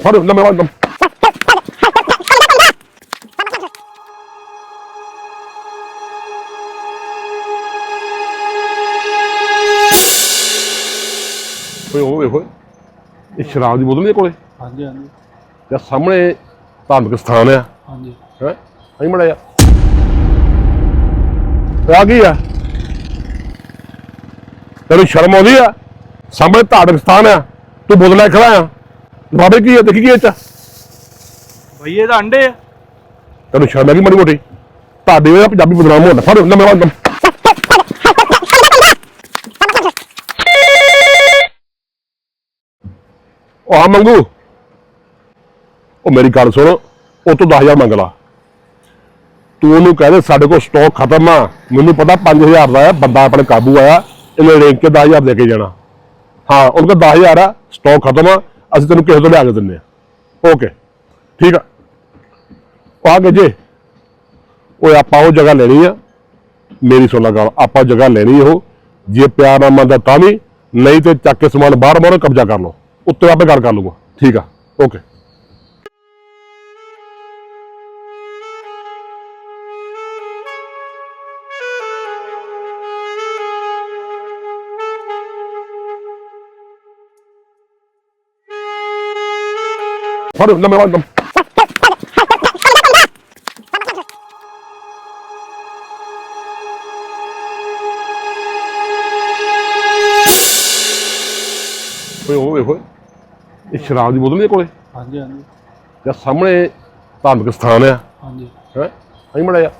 ਫੜ ਲੰਮੇ ਵਾਲ ਓਏ ਓਏ ਓਏ ਇਹ ਸ਼ਰਾਬ ਦੀ ਬੋਤਲ ਨਹੀਂ ਕੋਲੇ ਹਾਂਜੀ ਹਾਂਜੀ ਜਾਂ ਸਾਹਮਣੇ ਧਾਰਮਿਕ ਸਥਾਨ ਆ ਹਾਂਜੀ ਹੈ ਅਈ ਮੜਾ ਜਾ ਆ ਗਈ ਆ ਤੈਨੂੰ ਸ਼ਰਮ ਆਉਂਦੀ ਆ ਸਾਹਮਣੇ ਧਾਰਮਿਕ ਸਥਾਨ ਆ ਤੂੰ ਬੋਤਲਾਂ 'ਚ ਖੜਾ ਆ ਬਾਬੇ ਕੀ ਆ ਦੇਖੀ ਕੀ ਇਹ ਚ ਭਈ ਇਹ ਤਾਂ ਅੰਡੇ ਆ। ਤੈਨੂੰ ਸ਼ਰਮ ਆ ਗਈ ਮਾੜੀ ਮੋਟੀ? ਤੁਹਾਡੇ ਵੇਲੇ ਪੰਜਾਬੀ ਬਦਨਾਮ ਹੋਣਾ ਫੜ ਲੰਮੇ ਵਾਲ ਉਹ ਆ ਮੰਗੂ। ਉਹ ਮੇਰੀ ਗੱਲ ਸੁਣ ਉਹ ਤੋਂ 10000 ਮੰਗ ਲਾ। ਤੂੰ ਉਹਨੂੰ ਕਹਿ ਦੇ ਸਾਡੇ ਕੋਲ ਸਟਾਕ ਖਤਮ ਆ। ਮੈਨੂੰ ਪਤਾ 5000 ਦਾ ਆ ਬੰਦਾ ਆਪਣੇ ਕਾਬੂ ਆਇਆ ਇਹਨੇ ਰੇਂਕ ਕੇ 10000 ਦੇ ਕੇ ਜਾਣਾ। ਹਾਂ ਉਹਨਾਂ ਕੋਲ 10000 ਆ ਸਟਾਕ ਖਤਮ ਆ। ਅਸੀਂ ਤੈਨੂੰ ਕਿਸੇ ਤੋਂ ਲਿਆ ਕੇ ਦਿੰਨੇ ਆ ਓਕੇ ਠੀਕ ਆ। ਆ ਗਏ ਜੇ, ਓਏ ਆਪਾਂ ਉਹ ਜਗ੍ਹਾ ਲੈਣੀ ਆ। ਮੇਰੀ ਸੁਣ ਗੱਲ, ਆਪਾਂ ਜਗ੍ਹਾ ਲੈਣੀ ਉਹ। ਜੇ ਪਿਆਰ ਨਾਲ ਮੰਨਦਾ ਤਾਂ ਵੀ, ਨਹੀਂ ਤੇ ਚੱਕ ਕੇ ਸਮਾਨ ਬਾਹਰ ਮਾਰੋ ਕਬਜ਼ਾ ਕਰ ਲਓ। ਉੱਤੇ ਆਪੇ ਗੱਲ ਕਰ ਲੂਗਾ ਠੀਕ ਆ। ਓਕੇ ਫੜ ਲੰਮੇ ਵਾਲ ਓਏ ਓਏ ਓਏ ਇਹ ਸ਼ਰਾਬ ਦੀ ਬੋਤਲ ਨਹੀਂ ਕੋਲੇ? ਹਾਂਜੀ ਹਾਂਜੀ। ਜਾਂ ਸਾਹਮਣੇ ਧਾਰਮਿਕ ਸਥਾਨ ਆ? ਹਾਂਜੀ। ਹੈ? ਅਈ ਮੜਾ ਜਾ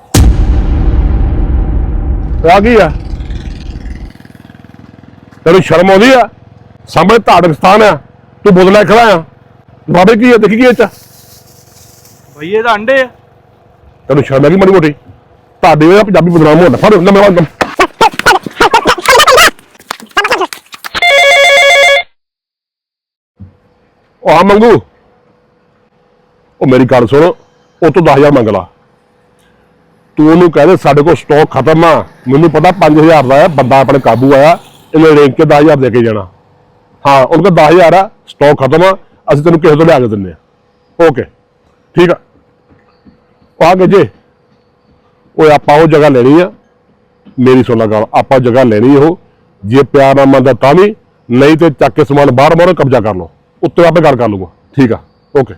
ਆ ਗਈ ਆ? ਤੈਨੂੰ ਸ਼ਰਮ ਆਉਂਦੀ ਆ? ਸਾਹਮਣੇ ਧਾਰਮਿਕ ਸਥਾਨ ਆ। ਤੂੰ ਬੋਤਲਾਂ 'ਚ ਖੜਾ ਆ। ਬਾਬੇ ਕੀ ਆ ਦੇਖੀ ਕੀ ਇਹ ਚ? ਭਈ ਇਹ ਤਾਂ ਅੰਡੇ ਆ। ਤੈਨੂੰ ਸ਼ਰਮ ਆ ਗਈ ਮਾੜੀ ਮੋਟੀ ਤੁਹਾਡੇ ਵੇਲੇ ਪੰਜਾਬੀ ਬਦਨਾਮ ਹੋਣਾ ਫੜ ਲੰਮੇ ਵਾਲ। ਉਹ ਆ ਮੰਗੂ। ਉਹ ਮੇਰੀ ਗੱਲ ਸੁਣ। ਉਹ ਤੋਂ 10000 ਮੰਗ ਲਾ। ਤੂੰ ਉਹਨੂੰ ਕਹਿ ਦੇ ਸਾਡੇ ਕੋਲ ਸਟਾਕ ਖਤਮ ਆ। ਮੈਨੂੰ ਪਤਾ 5000 ਦਾ ਆ ਬੰਦਾ ਆਪਣੇ ਕਾਬੂ ਆਇਆ। ਇਹਨੇ ਰੇਂਕ ਕੇ 10000 ਦੇ ਕੇ ਜਾਣਾ। ਹਾਂ ਉਹਨਾਂ ਕੋਲ 10000 ਆ ਸਟਾਕ ਖਤਮ ਆ। ਅਸੀਂ ਤੈਨੂੰ ਕਿਸੇ ਤੋਂ ਲਿਆ ਕੇ ਦਿੰਨੇ ਆ। ਓਕੇ ਠੀਕ ਆ। ਉਹ ਆ ਗਏ ਜੇ, ਓਏ ਆਪਾਂ ਉਹ ਜਗ੍ਹਾ ਲੈਣੀ ਆ। ਮੇਰੀ ਸੁਣ ਲਾ ਆਪਾਂ ਜਗ੍ਹਾ ਲੈਣੀ ਉਹ। ਜੇ ਪਿਆਰ ਨਾਲ ਮੰਨਦਾ ਤਾਂ ਵੀ, ਨਹੀਂ ਤੇ ਚੱਕ ਕੇ ਸਮਾਨ ਬਾਹਰ ਮਾਰੋ, ਕਬਜ਼ਾ ਕਰ ਲਓ। ਉੱਤੇ ਆਪੇ ਗੱਲ ਕਰ ਲੂੰਗਾ ਠੀਕ ਆ ਓਕੇ